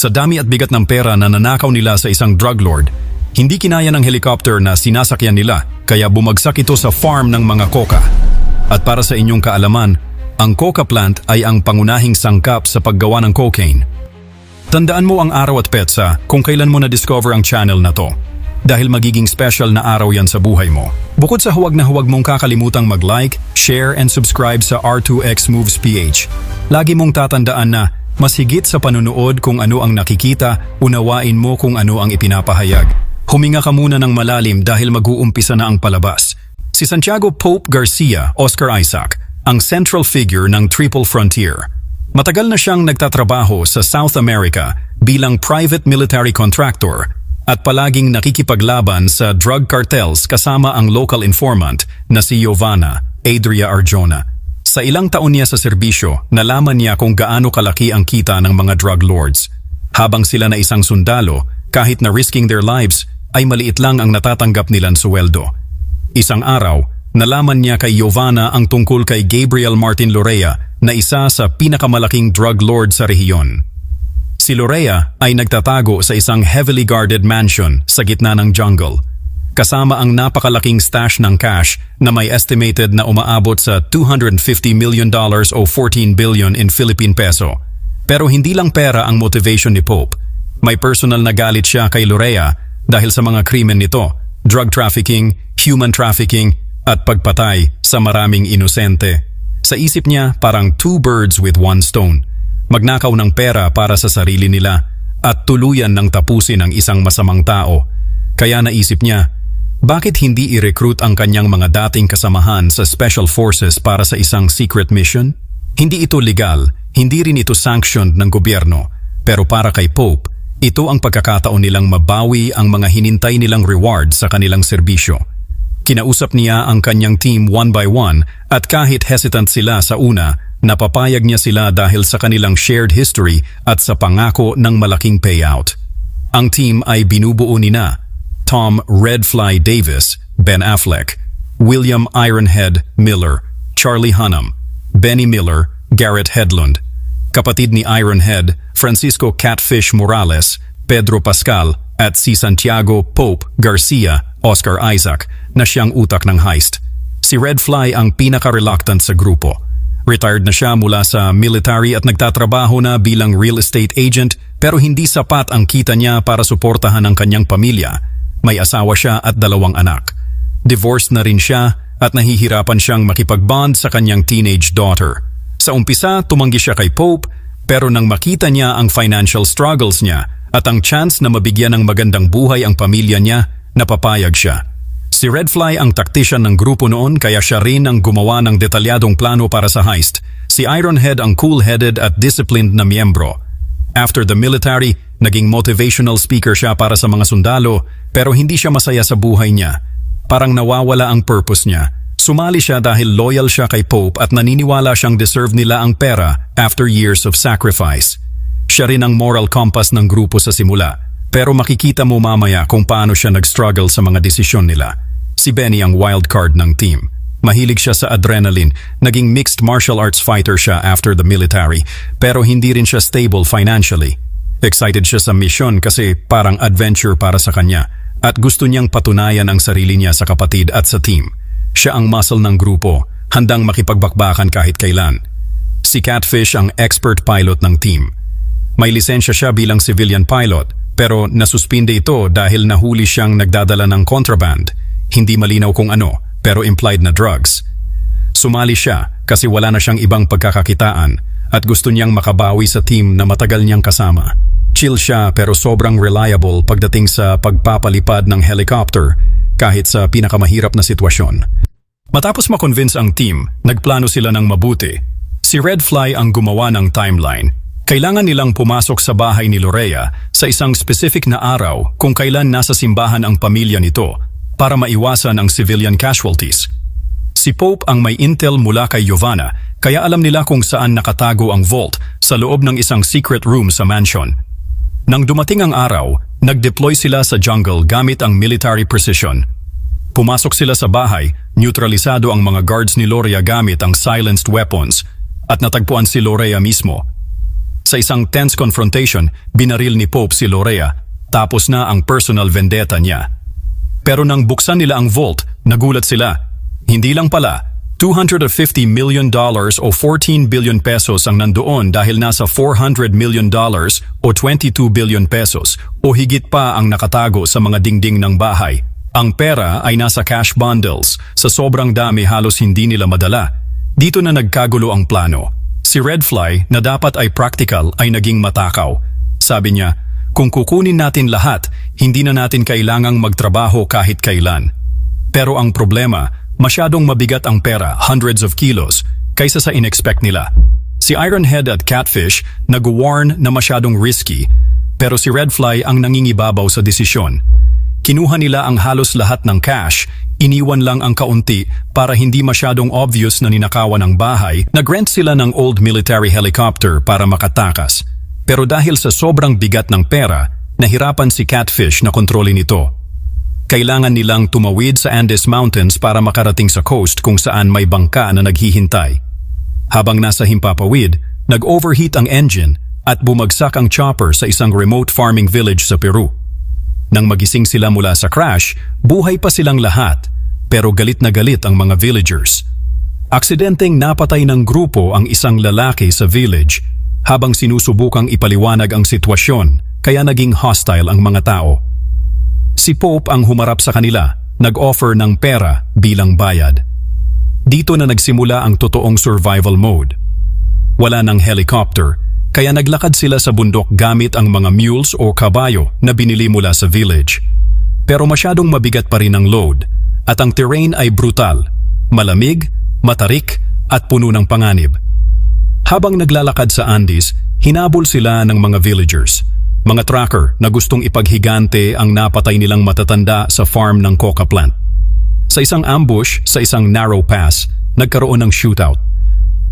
Sa dami at bigat ng pera na nanakaw nila sa isang drug lord, hindi kinaya ng helicopter na sinasakyan nila kaya bumagsak ito sa farm ng mga coca. At para sa inyong kaalaman, ang coca plant ay ang pangunahing sangkap sa paggawa ng cocaine. Tandaan mo ang araw at petsa kung kailan mo na-discover ang channel na to. Dahil magiging special na araw yan sa buhay mo. Bukod sa huwag na huwag mong kakalimutang mag-like, share, and subscribe sa R2X Moves PH. Lagi mong tatandaan na mas sa panunood kung ano ang nakikita, unawain mo kung ano ang ipinapahayag. Huminga ka muna ng malalim dahil mag-uumpisa na ang palabas. Si Santiago Pope Garcia, Oscar Isaac, ang central figure ng Triple Frontier. Matagal na siyang nagtatrabaho sa South America bilang private military contractor at palaging nakikipaglaban sa drug cartels kasama ang local informant na si Giovanna Adria Arjona. Sa ilang taon niya sa serbisyo, nalaman niya kung gaano kalaki ang kita ng mga drug lords. Habang sila na isang sundalo, kahit na risking their lives, ay maliit lang ang natatanggap nilang suweldo. Isang araw, nalaman niya kay Giovanna ang tungkol kay Gabriel Martin Lorea na isa sa pinakamalaking drug lord sa rehiyon. Si Lorea ay nagtatago sa isang heavily guarded mansion sa gitna ng jungle kasama ang napakalaking stash ng cash na may estimated na umaabot sa 250 million dollars o 14 billion in Philippine peso. Pero hindi lang pera ang motivation ni Pope. May personal na galit siya kay Lorea dahil sa mga krimen nito, drug trafficking, human trafficking, at pagpatay sa maraming inosente. Sa isip niya, parang two birds with one stone. Magnakaw ng pera para sa sarili nila at tuluyan ng tapusin ang isang masamang tao. Kaya naisip niya, bakit hindi i-recruit ang kanyang mga dating kasamahan sa Special Forces para sa isang secret mission? Hindi ito legal, hindi rin ito sanctioned ng gobyerno, pero para kay Pope, ito ang pagkakataon nilang mabawi ang mga hinintay nilang reward sa kanilang serbisyo. Kinausap niya ang kanyang team one by one at kahit hesitant sila sa una, napapayag niya sila dahil sa kanilang shared history at sa pangako ng malaking payout. Ang team ay binubuo ni na Tom Redfly Davis, Ben Affleck, William Ironhead Miller, Charlie Hunnam, Benny Miller, Garrett Hedlund, kapatid ni Ironhead, Francisco Catfish Morales, Pedro Pascal, at si Santiago Pope Garcia, Oscar Isaac, na siyang utak ng heist. Si Redfly ang pinaka-reluctant sa grupo. Retired na siya mula sa military at nagtatrabaho na bilang real estate agent pero hindi sapat ang kita niya para suportahan ang kanyang pamilya may asawa siya at dalawang anak. Divorced na rin siya at nahihirapan siyang makipagbond sa kanyang teenage daughter. Sa umpisa, tumanggi siya kay Pope pero nang makita niya ang financial struggles niya at ang chance na mabigyan ng magandang buhay ang pamilya niya, napapayag siya. Si Redfly ang tactician ng grupo noon kaya siya rin ang gumawa ng detalyadong plano para sa heist. Si Ironhead ang cool-headed at disciplined na miyembro. After the military, naging motivational speaker siya para sa mga sundalo pero hindi siya masaya sa buhay niya. Parang nawawala ang purpose niya. Sumali siya dahil loyal siya kay Pope at naniniwala siyang deserve nila ang pera after years of sacrifice. Siya rin ang moral compass ng grupo sa simula. Pero makikita mo mamaya kung paano siya nag-struggle sa mga desisyon nila. Si Benny ang wild card ng team. Mahilig siya sa adrenaline, naging mixed martial arts fighter siya after the military, pero hindi rin siya stable financially. Excited siya sa mission kasi parang adventure para sa kanya at gusto niyang patunayan ang sarili niya sa kapatid at sa team. Siya ang muscle ng grupo, handang makipagbakbakan kahit kailan. Si Catfish ang expert pilot ng team. May lisensya siya bilang civilian pilot pero nasuspinde ito dahil nahuli siyang nagdadala ng contraband. Hindi malinaw kung ano pero implied na drugs. Sumali siya kasi wala na siyang ibang pagkakakitaan at gusto niyang makabawi sa team na matagal niyang kasama. Chill siya pero sobrang reliable pagdating sa pagpapalipad ng helicopter kahit sa pinakamahirap na sitwasyon. Matapos makonvince ang team, nagplano sila ng mabuti. Si Redfly ang gumawa ng timeline. Kailangan nilang pumasok sa bahay ni Lorea sa isang specific na araw kung kailan nasa simbahan ang pamilya nito para maiwasan ang civilian casualties. Si Pope ang may intel mula kay Giovanna kaya alam nila kung saan nakatago ang vault sa loob ng isang secret room sa mansion. Nang dumating ang araw, nag-deploy sila sa jungle gamit ang military precision. Pumasok sila sa bahay, neutralisado ang mga guards ni Loria gamit ang silenced weapons at natagpuan si Lorea mismo. Sa isang tense confrontation, binaril ni Pope si Lorea, tapos na ang personal vendetta niya. Pero nang buksan nila ang vault, nagulat sila. Hindi lang pala, 250 million dollars o 14 billion pesos ang nandoon dahil nasa 400 million dollars o 22 billion pesos o higit pa ang nakatago sa mga dingding ng bahay. Ang pera ay nasa cash bundles, sa sobrang dami halos hindi nila madala. Dito na nagkagulo ang plano. Si Redfly na dapat ay practical ay naging matakaw. Sabi niya, kung kukunin natin lahat, hindi na natin kailangang magtrabaho kahit kailan. Pero ang problema, masyadong mabigat ang pera, hundreds of kilos, kaysa sa inexpect nila. Si Ironhead at Catfish nag-warn na masyadong risky, pero si Redfly ang nangingibabaw sa desisyon. Kinuha nila ang halos lahat ng cash, iniwan lang ang kaunti para hindi masyadong obvious na ninakawan ang bahay, nag-rent sila ng old military helicopter para makatakas. Pero dahil sa sobrang bigat ng pera, nahirapan si Catfish na kontrolin ito. Kailangan nilang tumawid sa Andes Mountains para makarating sa coast kung saan may bangka na naghihintay. Habang nasa himpapawid, nag-overheat ang engine at bumagsak ang chopper sa isang remote farming village sa Peru. Nang magising sila mula sa crash, buhay pa silang lahat, pero galit na galit ang mga villagers. Aksidenteng napatay ng grupo ang isang lalaki sa village habang sinusubukang ipaliwanag ang sitwasyon kaya naging hostile ang mga tao. Si Pope ang humarap sa kanila, nag-offer ng pera bilang bayad. Dito na nagsimula ang totoong survival mode. Wala ng helicopter, kaya naglakad sila sa bundok gamit ang mga mules o kabayo na binili mula sa village. Pero masyadong mabigat pa rin ang load at ang terrain ay brutal, malamig, matarik at puno ng panganib. Habang naglalakad sa Andes, hinabol sila ng mga villagers, mga tracker na gustong ipaghigante ang napatay nilang matatanda sa farm ng coca plant. Sa isang ambush sa isang narrow pass, nagkaroon ng shootout.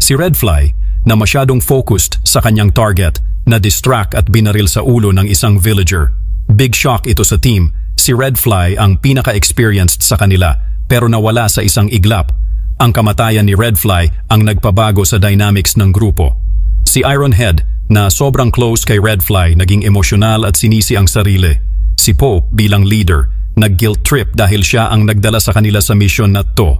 Si Redfly, na masyadong focused sa kanyang target, na distract at binaril sa ulo ng isang villager. Big shock ito sa team. Si Redfly ang pinaka-experienced sa kanila pero nawala sa isang iglap. Ang kamatayan ni Redfly ang nagpabago sa dynamics ng grupo. Si Ironhead, na sobrang close kay Redfly, naging emosyonal at sinisi ang sarili. Si Pope bilang leader, nag-guilt trip dahil siya ang nagdala sa kanila sa mission na to.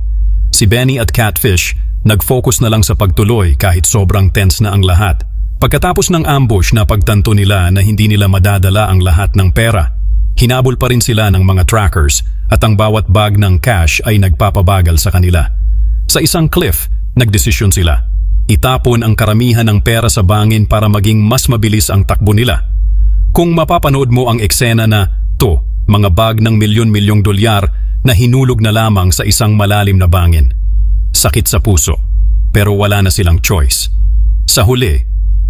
Si Benny at Catfish, nag-focus na lang sa pagtuloy kahit sobrang tense na ang lahat. Pagkatapos ng ambush na pagtanto nila na hindi nila madadala ang lahat ng pera, hinabol pa rin sila ng mga trackers at ang bawat bag ng cash ay nagpapabagal sa kanila. Sa isang cliff, nagdesisyon sila. Itapon ang karamihan ng pera sa bangin para maging mas mabilis ang takbo nila. Kung mapapanood mo ang eksena na to, mga bag ng milyon-milyong dolyar na hinulog na lamang sa isang malalim na bangin. Sakit sa puso, pero wala na silang choice. Sa huli,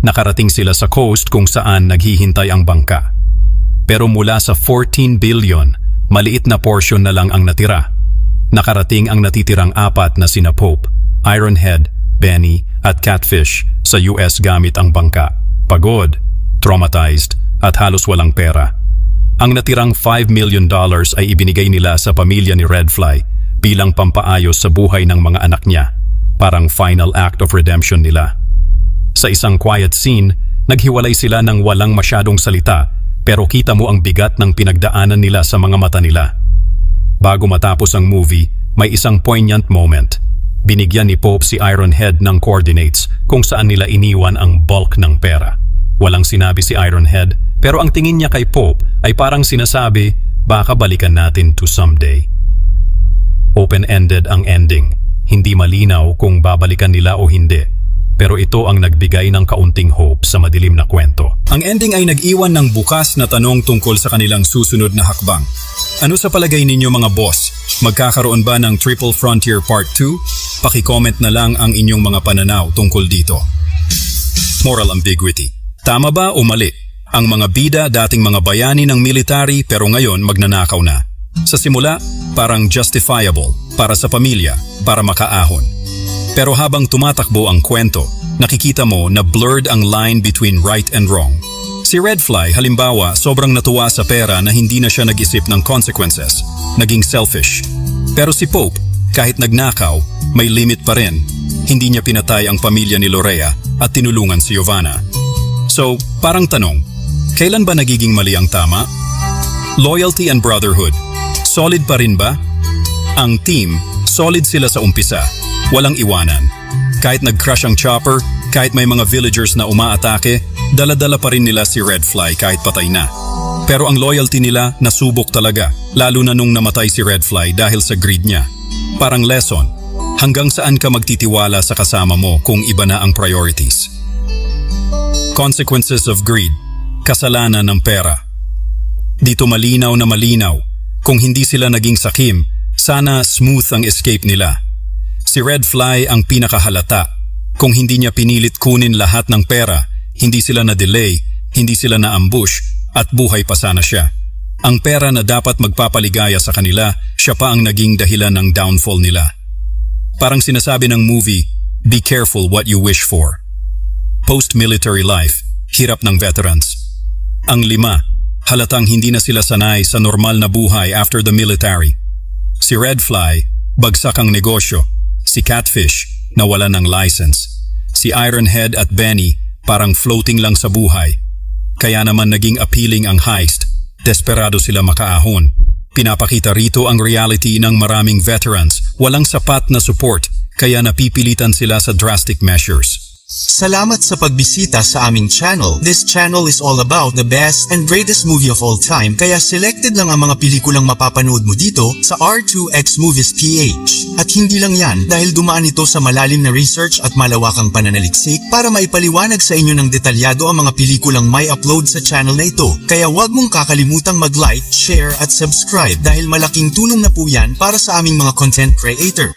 nakarating sila sa coast kung saan naghihintay ang bangka. Pero mula sa 14 billion, maliit na portion na lang ang natira. Nakarating ang natitirang apat na sina Pope, Ironhead, Benny at Catfish sa US gamit ang bangka. Pagod, traumatized at halos walang pera. Ang natirang 5 million dollars ay ibinigay nila sa pamilya ni Redfly bilang pampaayos sa buhay ng mga anak niya, parang final act of redemption nila. Sa isang quiet scene, naghiwalay sila ng walang masyadong salita pero kita mo ang bigat ng pinagdaanan nila sa mga mata nila. Bago matapos ang movie, may isang poignant moment. Binigyan ni Pope si Ironhead ng coordinates kung saan nila iniwan ang bulk ng pera. Walang sinabi si Ironhead pero ang tingin niya kay Pope ay parang sinasabi, baka balikan natin to someday. Open-ended ang ending. Hindi malinaw kung babalikan nila o hindi. Pero ito ang nagbigay ng kaunting hope sa madilim na kwento. Ang ending ay nag-iwan ng bukas na tanong tungkol sa kanilang susunod na hakbang. Ano sa palagay ninyo mga boss? Magkakaroon ba ng Triple Frontier Part 2? Paki-comment na lang ang inyong mga pananaw tungkol dito. Moral ambiguity. Tama ba o mali? Ang mga bida dating mga bayani ng military pero ngayon magnanakaw na. Sa simula, parang justifiable, para sa pamilya, para makaahon. Pero habang tumatakbo ang kwento, nakikita mo na blurred ang line between right and wrong. Si Redfly, halimbawa, sobrang natuwa sa pera na hindi na siya nag-isip ng consequences. Naging selfish. Pero si Pope, kahit nagnakaw, may limit pa rin. Hindi niya pinatay ang pamilya ni Lorea at tinulungan si Giovanna. So, parang tanong, kailan ba nagiging mali ang tama? Loyalty and brotherhood. Solid pa rin ba? Ang team, solid sila sa umpisa. Walang iwanan. Kahit nag-crush ang chopper, kahit may mga villagers na umaatake, dala-dala pa rin nila si Red Fly kahit patay na. Pero ang loyalty nila nasubok talaga, lalo na nung namatay si Red Fly dahil sa greed niya. Parang lesson, hanggang saan ka magtitiwala sa kasama mo kung iba na ang priorities. Consequences of greed, kasalanan ng pera. Dito malinaw na malinaw, kung hindi sila naging sakim, sana smooth ang escape nila. Si Red Fly ang pinakahalata. Kung hindi niya pinilit kunin lahat ng pera, hindi sila na-delay, hindi sila na-ambush, at buhay pa sana siya. Ang pera na dapat magpapaligaya sa kanila, siya pa ang naging dahilan ng downfall nila. Parang sinasabi ng movie, be careful what you wish for. Post-military life, hirap ng veterans. Ang lima, halatang hindi na sila sanay sa normal na buhay after the military. Si Red Fly, bagsak ang negosyo. Si Catfish, nawala ng license. Si Ironhead at Benny, parang floating lang sa buhay. Kaya naman naging appealing ang heist. Desperado sila makaahon. Pinapakita rito ang reality ng maraming veterans. Walang sapat na support, kaya napipilitan sila sa drastic measures. Salamat sa pagbisita sa aming channel. This channel is all about the best and greatest movie of all time kaya selected lang ang mga pelikulang mapapanood mo dito sa R2X Movies PH. At hindi lang yan dahil dumaan ito sa malalim na research at malawakang pananaliksik para maipaliwanag sa inyo ng detalyado ang mga pelikulang may upload sa channel na ito. Kaya huwag mong kakalimutang mag-like, share at subscribe dahil malaking tulong na po yan para sa aming mga content creator.